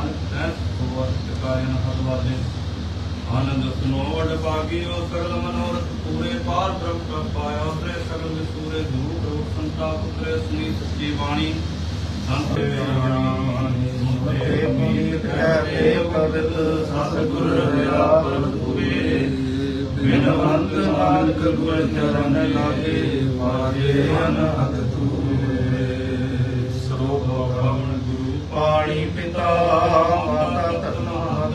Nanak S ਹੋਵਤ ਟਿਕਾਇਨ ਹਰ ਵਾਜੇ ਆਨੰਦ ਸੁਨੋ ਵਡ ਭਾਗਿਓ ਸਗਲ ਮਨੋਰਥ ਪੂਰੇ ਪਾਰ ਬ੍ਰਹਮ ਪ੍ਰਭ ਪਾਇਆ ਉਤਰੇ ਸਗਲ ਵਿਸੂਰੇ ਧੂਪ ਰੂਪ ਸੰਤਾਪ ਉਤਰੇ ਸੁਨੀ ਸੱਚੀ ਬਾਣੀ ਸੰਤ ਤੇ ਮੀਤ ਕਹਤੇ ਭਗਤ ਸਤਿਗੁਰ ਰਹਾ ਪਰਮ ਪੂਰੇ ਬਿਨਵੰਤ ਨਾਨਕ ਗੁਰ ਚਰਨ ਲਾਗੇ ਵਾਜੇ ਅਨਹਦ ਮਾਤਾ ਤਤਨਾਤ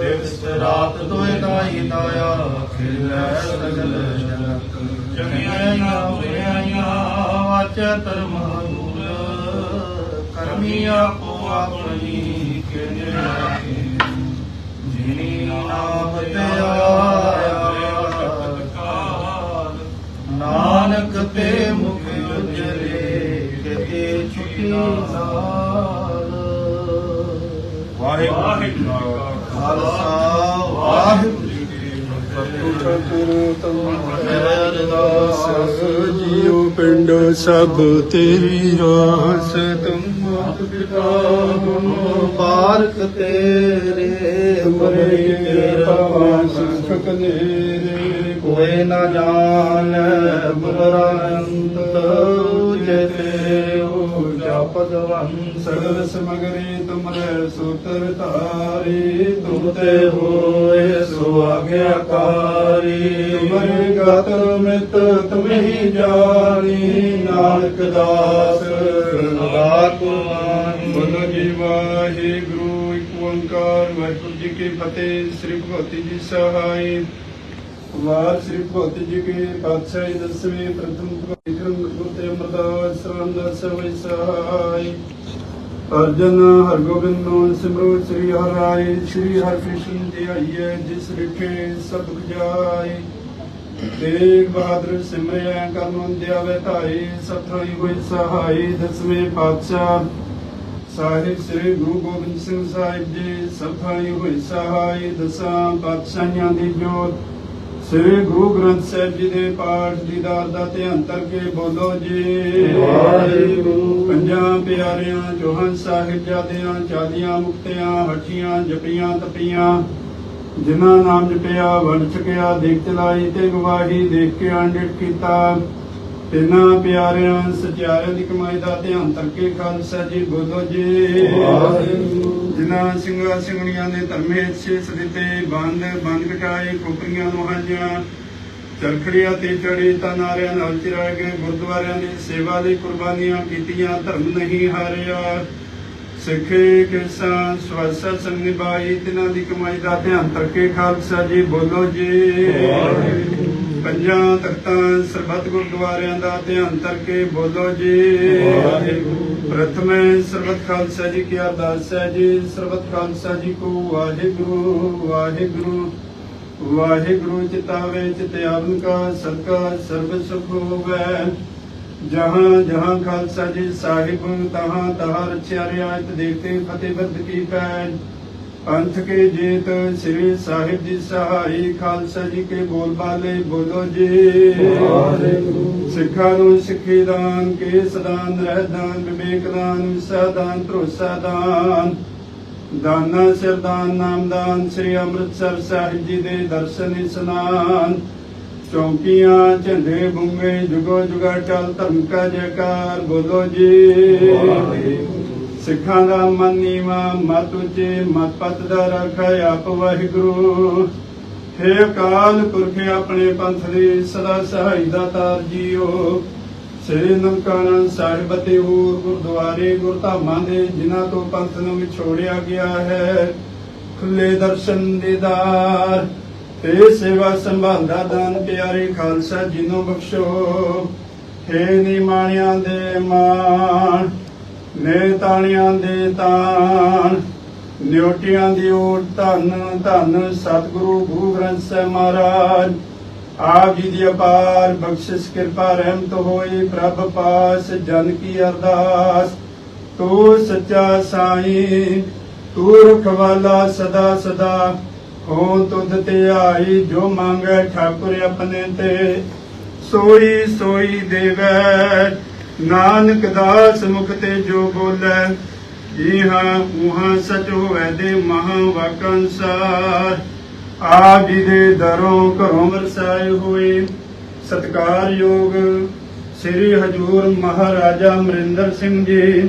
ਦਿਵਸ ਰਾਤ ਦੋਇ ਦਾਈ ਦਾਇਆ ਖਿਲੈ ਸਗਲ ਜਗਤ ਚੰਗਿਆਈਆਂ ਬੁਰਿਆਈਆਂ ਵਾਚੈ ਧਰਮ ਦੂਰ ਕਰਮੀ ਆਪੋ ਆਪਣੀ ਕਿਨੇ ਜਿਨੀ ਨਾਮ ਤੇ ਆਇਆ ਖਾਲਸਾ ਵਾਹਿਗੁਰੂ ਜੀ ਕੀ ਅਰਦਾਸ ਜੀਉ ਪਿੰਡ ਸਭ ਤੇਰੀ ਰਾਸ ਤੁਮ ਮਾਤ ਪਿਤਾ ਹਮ ਤੇਰੇ ਤੁਮਰੇ ਤੇਰਾ ਪਾਸ ਪਾਸ ਸੁਖ ਨੇਰੇ ਨਾ ਜਾਣ ਬੁਰੰਤ ਜੇਤੇ ਜਪਦ ਵੰਸ ਸਗਲ ਸਮਗਰੇ ਤੁਮਰੇ ਸੂਤਰ ਧਾਰੇ, ਤੁਮ ਤੇ ਹੋਏ ਸੋ ਆਗਿਆਕਾਰੀ ਤੁਮਰੇ ਗਤ ਮਿਤ ਤੁਮਹੀ ਜਾਣੀ, ਨਾਨਕ ਦਾਸ ਰਾਤਮਾਨ ਬੋਲੋ ਜੀ, ਵਾਹਿਗੁਰੂ, ਇੱਕ ਓੰਕਾਰ, ਵਾਹਿਗੁਰੂ ਜੀ ਕੀ ਫਤਿਹ, ਸ੍ਰੀ ਭਗਵਤੀ ਜੀ ਸਹਾਈ। ਵਾਰ ਸ੍ਰੀ ਭਗਤ ਜੀ ਕੀ ਪਾਤਸ਼ਾਹੀ ਦਸਵੇਂ ਪ੍ਰਥਮ ਭਗਵਤੀ ਗੁਰੂ ਅਮਰਦਾਸ ਰਾਮਦਾਸ ਸਭੇ ਸਹਾਈ। ਅਰਜਨ ਹਰਗੋਬਿੰਦੋ ਸਿਮਰੋ ਸ੍ਰੀ ਹਰਿ ਸ੍ਰੀ ਹਰਿਕ੍ਰਿਸ਼ਨ ਜੀ ਆਈਏ ਜਿਸ ਰਿਖੇ ਸਭ ਜਾਈ ਤੇਗ ਬਹਾਦਰ ਸਿਮਰਿਆ, ਕਰਮ ਦਿਆਵੇ ਧਾਈ ਸਤਰਾਈ ਹੋਈ ਸਹਾਈ, ਦਸਵੇਂ ਪਾਤਸ਼ਾਹ। ਸਾਹਿਬ ਸ੍ਰੀ ਗੁਰੂ ਗੋਬਿੰਦ ਸਿੰਘ ਸਾਹਿਬ ਜੀ ਸਤਰਾਈ ਹੋਈ ਸਹਾਈ, ਦਸਾਂ ਪਾਤਸ਼ਾਹਾਂ ਦੀ ਜੋਤ। ਸ੍ਰੀ ਗੁਰੂ ਗ੍ਰੰਥ ਸਾਹਿਬ ਜੀ ਦੇ ਪਾਠ ਦੀਦਾਰ ਦਾ ਧਿਆਨ ਕਰਕੇ ਬੋਲੋ ਜੀ ਵਾਹਿਗੁਰੂ। ਪੰਜਾਂ ਪਿਆਰਿਆਂ ਚੌਹਾਂ ਸਾਹਿਬਜ਼ਾਦਿਆਂ ਚਾਲੀਆਂ ਮੁਕਤਿਆਂ ਹੱਠੀਆਂ ਜਪੀਆਂ ਤਪੀਆਂ ਜਿਨ੍ਹਾਂ ਨਾਮ ਜਪਿਆ ਵੰਡ ਛਕਿਆ ਦੇਖ ਚਲਾਈ ਤੇ ਗਵਾਹੀ ਦੇਖ ਕੇ ਅੰਡਿਤ ਕੀਤਾ ਤਿੰਨਾਂ ਪਿਆਰਿਆਂ ਸਚਿਆਰਿਆਂ ਦੀ ਕਮਾਈ ਦਾ ਧਿਆਨ ਕਰਕੇ ਖਾਲਸਾ ਜੀ ਬੋਲੋ ਜੀ ਵਾਹਿਗੁਰੂ। ਜਿਨ੍ਹਾਂ ਸਿੰਘਾਂ ਸਿੰਘਣੀਆਂ ਦੇ ਧਰਮੇ ਛੇਸ ਦਿੱਤੇ ਬੰਦ ਬੰਦ ਕਟਾਏ ਕੋਪਰੀਆਂ ਨੂੰ ਹਾਂਜੀਆਂ ਚਰਖੜੀਆਂ ਤੇ ਚੜੇ ਤਾਂ ਨਾਰਿਆਂ ਨਾਲ ਚਿਰਾਏ ਗਏ, ਗੁਰਦੁਆਰਿਆਂ ਦੀ ਸੇਵਾ ਦੀ ਕੁਰਬਾਨੀਆਂ ਕੀਤੀਆਂ, ਧਰਮ ਨਹੀਂ ਹਾਰਿਆ। ਸਿੱਖੇ ਕਿਸਾਨ ਸਵਾਸਾ ਸੰਗ ਨਿਭਾਈ, ਤਿਨਾਂ ਦੀ ਕਮਾਈ ਦਾ ਧਿਆਨ ਕਰਕੇ ਖਾਲਸਾ ਜੀ, ਬੋਲੋ ਜੀ। ਪੰਜਾਂ ਤਖਤਾਂ ਸਰਬੱਤ ਗੁਰਦੁਆਰਿਆਂ ਦਾ ਧਿਆਨ ਕਰਕੇ ਬੋਲੋ ਜੀ। ਵਾਹਿਗੁਰੂ। ਪ੍ਰਥਮੇ ਸਰਬੱਤ ਖਾਲਸਾ ਜੀ ਕੀ ਅਰਦਾਸ ਹੈ ਜੀ। ਸਰਬੱਤ ਖਾਲਸਾ ਜੀ ਕੋ ਵਾਹਿਗੁਰੂ ਵਾਹਿਗੁਰੂ। ਵਾਹਿਗੁਰੂ ਚਿਤਾਵੇ ਚਿਤ ਆਵਨ ਕਾ ਸਦਕਾ ਸਰਬ ਸੁਖ ਹੋਵੇ। ਜਹਾਂ ਜਹਾਂ ਖਾਲਸਾ ਜੀ ਸਾਹਿਬ ਤਹਾਂ ਤਹਾਂ ਰਚਿਆ ਰਿਆਇਤ ਦੇਖਤੇ ਫਤਿਹ ਬਰਦ ਕੀ ਪੈਜ ਪੰਥ ਕੇ ਜੀਤ ਸ੍ਰੀ ਸਾਹਿਬ ਜੀ ਸਹਾਈ ਖਾਲਸਾ ਜੀ ਕੇ ਬੋਲ ਬਾਲੇ ਬੋਲੋ ਜੀ ਵਾਹਿਗੁਰੂ। ਸਿੱਖਾਂ ਨੂੰ ਸਿੱਖੀ ਦਾਨ ਕੇਸ ਦਾਨ ਰਹਿ ਦਾਨ ਵਿਵੇਕ ਦਾਨ ਵਿਸਾ ਦਾਨ ਭਰੋਸਾ ਦਾਨ ਦਾਨਾ ਸਰਦਾਨ ਨਾਮਦਾਨ ਸ੍ਰੀ ਅੰਮ੍ਰਿਤਸਰ ਸਾਹਿਬ ਜੀ ਦੇ ਦਰਸ਼ਨ ਇਸਨਾਨ ਚੌਂਕੀਆਂ ਝੰਡੇ ਬੁੰਗੇ ਜੁਗੋ ਜੁਗਾ ਟਲ ਧਰਮ ਕਾ ਜੈਕਾਰ ਬੋਲੋ ਜੀ ਵਾਹਿਗੁਰੂ। ਸਿੱਖਾਂ ਦਾ ਮਨ ਨੀਵਾ, ਮਤ ਉੱਚੇ, ਮਤ ਪਤ ਦਾ ਰੱਖਿਆ ਆਪ ਵਾਹਿਗੁਰੂ। ਹੇ ਅਕਾਲ ਪੁਰਖ ਆਪਣੇ ਪੰਥ ਦੀ ਸਦਾ ਸਹਾਈ ਦਾ ਜੀਓ। ਸ੍ਰੀ ਨਨਕਾਣਾ ਸਾਹਿਬ ਅਤੇ ਹੋਰ ਗੁਰਦੁਆਰੇ ਗੁਰਧਾਮਾਂ ਦੇ, ਜਿਨ੍ਹਾਂ ਤੋਂ ਪੰਥ ਨੂੰ ਵਿਛੋੜਿਆ ਗਿਆ ਹੈ, ਖੁੱਲੇ ਦਰਸ਼ਨ ਦੀਦਾਰ ਤੇ ਸੇਵਾ ਸੰਭਾਲ ਦਾ ਦਾਨ, ਪਿਆਰੇ ਖਾਲਸਾ ਜੀ ਨੂੰ ਬਖਸ਼ੋ। ਹੇ ਨਿਮਾਣਿਆਂ ਦੇ ਮਾਣ ਨੇ ਤਾਣਿਆਂ ਦੇ ਤਾਣ, ਨਿਉਟਿਆਂ ਦੀ ਓਟ ਧੰਨ ਧੰਨ ਸਤਿਗੁਰੂ ਗੁਰੂ ਗ੍ਰੰਥ ਸਾਹਿਬ ਮਹਾਰਾਜ। ਆਪ ਜੀ ਦੀ ਅਪਾਰ ਬਖਸ਼ਿਸ਼, ਕਿਰਪਾ, ਰਹਿਮਤ ਹੋਈ ਪ੍ਰਭ ਪਾਸ, ਜਨ ਕੀ ਅਰਦਾਸ। ਤੂੰ ਸੱਚਾ ਸਾਈਂ, ਤੂੰ ਰਖਵਾਲਾ ਸਦਾ ਸਦਾ। ਹੋ ਤੁਧ ਤੇ ਆਈ, ਜੋ ਮੰਗੇ ਠਾਕੁਰ ਆਪਣੇ ਤੇ। ਸੋਈ ਸੋਈ ਦੇਵੈ ਨਾਨਕ ਦਾਸ ਮੁਖ ਤੇ ਜੋ ਬੋਲੇ ਇਹਾਂ ਉਹਾਂ ਸਚ ਹੋਵੇ ਦੇ ਮਹਾ ਵਾਕ ਆਪ ਜੀ ਦੇ ਦਰੋਂ ਘਰੋਂ ਵਰਸਾਏ ਹੋਏ ਸਤਕਾਰਯੋਗ ਸ੍ਰੀ ਹਜੂਰ ਮਹਾਰਾਜਾ ਅਮਰਿੰਦਰ ਸਿੰਘ ਜੀ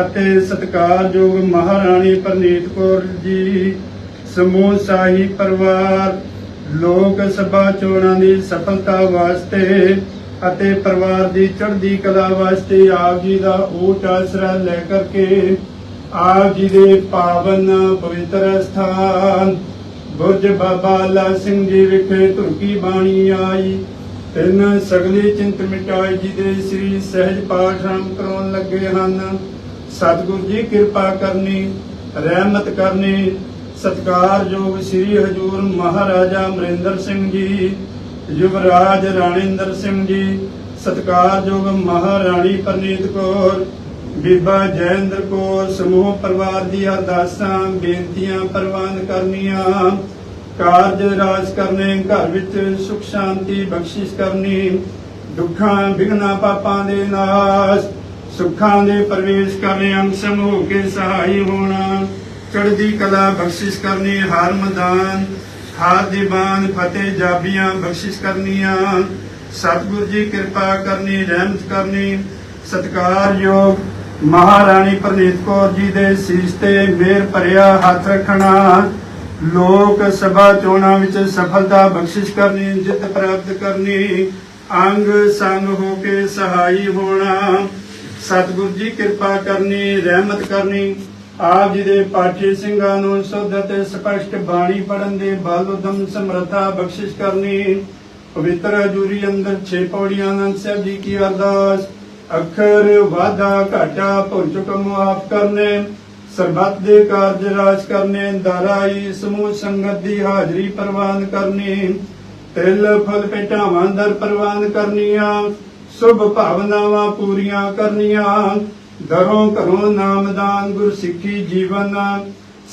ਅਤੇ ਸਤਕਾਰਯੋਗ ਮਹਾਰਾਣੀ ਪ੍ਰਨੀਤ ਕੌਰ ਜੀ, ਸਮੂਹ ਸਾਹੀ ਪਰਿਵਾਰ, ਲੋਕ ਸਭਾ ਚੋਣਾਂ ਦੀ ਸਫਲਤਾ ਵਾਸਤੇ ਅਤੇ ਪਰਿਵਾਰ ਦੀ ਚੜ੍ਹਦੀ ਕਲਾ ਵਾਸਤੇ ਆਪ ਜੀ ਦਾ ਓਟ ਆਸਰਾ ਲੈ ਕਰਕੇ ਆਪ ਜੀ ਦੇ ਪਾਵਨ ਪਵਿੱਤਰ ਸਥਾਨ, ਬੁਰਜ ਬਾਬਾ ਲਾ ਸਿੰਘ ਜੀ ਵਿਖੇ ਧੁਰਕੀ ਬਾਣੀ ਆਈ। ਤਿੰਨ ਸਗਲੀ ਚਿੰਤ ਮਿਟਾਈ ਜੀ ਦੇ ਸ੍ਰੀ ਸਹਿਜ ਪਾਠ ਆਰੰਭ ਕਰਾਉਣ ਲੱਗੇ ਹਨ। ਸਤਿਗੁਰੂ ਜੀ ਕਿਰਪਾ ਕਰਨੀ, ਰਹਿਮਤ ਕਰਨੀ। ਸਤਿਕਾਰਯੋਗ ਸ੍ਰੀ ਹਜੂਰ ਮਹਾਰਾਜਾ ਅਮਰਿੰਦਰ ਸਿੰਘ ਜੀ ਯੁਵਰਾਜ ਰਾਣਿੰਦਰ ਸਿੰਘ ਜੀ ਸਤਕਾਰਯੋਗ ਮਹਾਰਾਣੀ ਪ੍ਰਨੀਤ ਕੌਰ, ਬੀਬਾ ਜੈਂਦਰ ਕੌਰ, ਸਮੂਹ ਪਰਿਵਾਰ ਦੀਆਂ ਅਰਦਾਸਾਂ ਬੇਨਤੀਆਂ ਪ੍ਰਵਾਨ ਕਰਨੀਆਂ, ਕਾਰਜ ਰਾਜ ਕਰਨੇ, ਘਰ ਵਿੱਚ ਸੁਖ ਸ਼ਾਂਤੀ ਬਖਸ਼ਿਸ਼ ਕਰਨੀ, ਦੁੱਖਾਂ ਵਿਘਨਾ ਪਾਪਾਂ ਦੇ ਨਾਸ਼, ਸੁੱਖਾਂ ਦੇ ਪ੍ਰਵੇਸ਼ ਕਰਨੇ ਅੰਸਮ ਹੋ ਕੇ ਸਹਾਈ ਹੋਣਾ, ਚੜ੍ਹਦੀ ਕਲਾ ਬਖਸ਼ਿਸ਼ ਕਰਨੀ ਹਰ ਮੈਦਾਨ ਹਾਰ ਦੀ ਬਾਣ ਫਤਿਹ ਜਾਬੀਆਂ ਬਖਸ਼ਿਸ਼ ਕਰਨੀਆਂ। ਸਤਿਗੁਰੂ ਜੀ ਕਿਰਪਾ ਕਰਨੀ, ਰਹਿਮਤ ਕਰਨੀ। ਸਤਿਕਾਰਯੋਗ ਮਹਾਰਾਣੀ ਪ੍ਰਨੀਤ ਕੌਰ ਜੀ ਦੇ ਸੀਸ ਤੇ ਮੇਰ ਭਰਿਆ ਹੱਥ ਰੱਖਣਾ। ਲੋਕ ਸਭਾ ਚੋਣਾਂ ਵਿੱਚ ਸਫਲਤਾ ਬਖਸ਼ਿਸ਼ ਕਰਨੀ, ਜਿੱਤ ਪ੍ਰਾਪਤ ਕਰਨੀ। ਅੰਗ ਸੰਗ ਹੋ ਕੇ ਸਹਾਈ ਹੋਣਾ। ਸਤਿਗੁਰੂ ਜੀ ਕਿਰਪਾ ਕਰਨੀ, ਰਹਿਮਤ ਕਰਨੀ। ਆਪ ਜੀ ਦੇ ਪਾਠੀ ਸਿੰਘਾਂ ਨੂੰ ਸੁੱਧ ਅਤੇ ਸਪਸ਼ਟ ਬਾਣੀ ਪੜਨ ਦੇ ਬਲ, ਉਦਮ, ਸਮਰੱਥਾ ਬਖਸ਼ਿਸ਼ ਕਰਨੀ। ਪਵਿੱਤਰ ਹਜੂਰੀ ਅੰਦਰ ਛੇ ਪੌੜੀਆਂ ਅਨੰਦ ਸਾਹਿਬ ਜੀ ਕੀ ਅਰਦਾਸ? ਅੱਖਰ ਵਾਧਾ ਘਾਟਾ, ਭੁੱਲ ਚੁੱਕ ਕਰਨੇ। ਸਰਬੱਤ ਦੇ ਕਾਰਜ ਰਾਜ ਕਰਨੇ। ਦਾਰਾਈ ਸਮੂਹ ਸੰਗਤ ਦੀ ਹਾਜ਼ਰੀ ਪ੍ਰਵਾਨ ਕਰਨੀ। ਤਿਲ, ਫਲ, ਭੇਟਾਵਾਂ ਦਰ ਪ੍ਰਵਾਨ ਕਰਨੀਆਂ। ਸੁਭ ਭਾਵਨਾਵਾਂ ਪੂਰੀਆਂ ਕਰਨੀਆਂ। ਦਰੋਂ ਘਰੋਂ ਨਾਮਦਾਨ ਗੁਰ ਸਿੱਖੀ ਜੀਵਨ,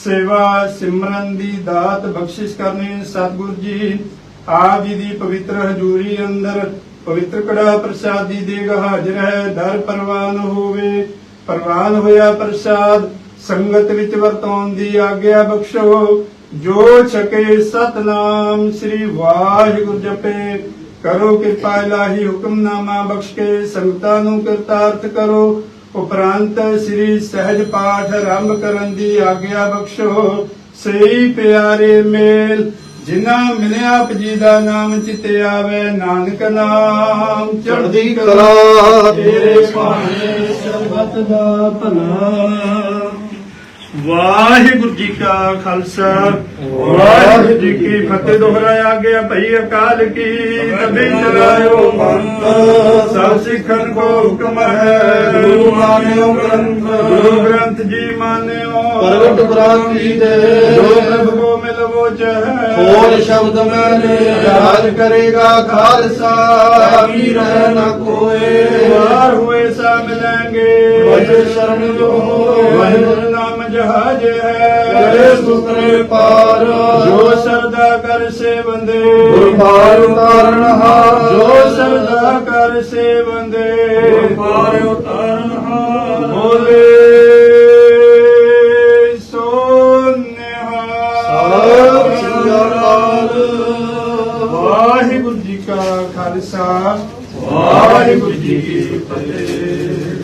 ਸੇਵਾ ਸਿਮਰਨ ਦੀ ਦਾਤ ਬਖਸ਼ਿਸ਼ ਕਰਨੀ ਸਤਿਗੁਰ ਜੀ। ਆਪ ਜੀ ਦੀ ਪਵਿੱਤਰ ਹਜ਼ੂਰੀ ਅੰਦਰ ਪਵਿੱਤਰ ਕੜਾ ਪ੍ਰਸਾਦੀ ਦੇਗ ਹਾਜ਼ਰ ਹੈ। ਦਰ ਪ੍ਰਵਾਨ ਹੋਵੇ, ਪ੍ਰਵਾਨ ਹੋਇਆ ਪ੍ਰਸਾਦ, ਸੰਗਤ ਵਿੱਚ ਵਰਤੋਂ ਦੀ ਆਗਿਆ ਬਖਸ਼ੋ। ਜੋ ਛਕੇ ਸਤਨਾਮ ਸ੍ਰੀ ਵਾਹਿਗੁਰੂ ਜਪੇ, ਕਰੋ ਕਿਰਪਾ ਇਲਾਹੀ ਹੁਕਮਨਾਮਾ ਬਖਸ਼ ਕੇ ਸੰਗਤਾਂ ਨੂੰ ਕਰਤਾਰਥ ਕਰੋ। ਉਪਰੰਤ ਸ੍ਰੀ ਸਹਿਜ ਪਾਠ ਆਰੰਭ ਕਰਨ ਦੀ ਆਗਿਆ ਬਖਸ਼ੋ। ਸਹੀ ਪਿਆਰੇ ਮੇਲ ਜਿਨ੍ਹਾਂ ਮਿਲਿਆ ਆਪ ਜੀ ਦਾ ਨਾਮ ਚਿਤੇ ਆਵੇ ਨਾਨਕ ਨਾਮ ਚੜ੍ਹਦੀ ਕਲਾ। ਤੇਰੇ ਭਾਣੇ ਸਰਬਤ ਦਾ ਭਲਾ। ਵਾਹਿਗੁਰੂ ਜੀ ਕਾ ਖਾਲਸਾ ਵਾਹਿਗੁਰੂ ਜੀ ਕੀ ਫਤਿਹ। ਦੁਹਰਾਇਆ ਗਿਆ ਭਈ ਅਕਾਲ ਕੀ ਤਬੇ ਚਲਾਇਓ ਪੰਥ ਸਭ ਸਿੱਖਨ ਕੋ ਹੁਕਮ ਹੈ। ਗੁਰੂ ਮਾਨਿਓ ਗ੍ਰੰਥ। ਗੁਰੂ ਗ੍ਰੰਥ ਜੀ ਮਾਨਿਓ। ਪ੍ਰਗਟ ਪ੍ਰਾਂਤੀ ਦੇ ਜੋ ਪ੍ਰਭ ਕੋ ਮਿਲਵੋ ਚਹਿ ਹੋਰ ਸ਼ਬਦ ਮੈਨੇ ਰਾਜ ਕਰੇਗਾ ਖਾਲਸਾ। ਕੀ ਰਹਿ ਨ ਕੋਏ। ਵਾਰ ਹੋਏ ਸਾ ਮਿਲਾਂਗੇ ਵਜੇ ਸ਼ਰਨ ਜੋ ਹੋਏ ਵਾਹਿਗੁਰੂ ਜਹਾਜ ਹੈ। ਕਰੇ ਸੁਤਰੇ ਪਾਰ। ਜੋ ਸਰਦਾ ਕਰ ਸੇ ਬੰਦੇ। ਗੁਰ ਪਾਰ ਉਤਾਰਨ ਹਾਰ। ਜੋ ਸਰਦਾ ਕਰ ਸੇ ਬੰਦੇ। ਗੁਰ ਪਾਰ ਉਤਾਰਨ ਹਾਰ। ਬੋਲੇ ਸੋ ਨਿਹਾਲ ਸਤਿ ਸ੍ਰੀ ਅਕਾਲ ਵਾਹਿਗੁਰੂ ਜੀ ਕਾ ਖਾਲਸਾ। ਵਾਹਿਗੁਰੂ ਜੀ ਕੀ ਫਤਿਹ।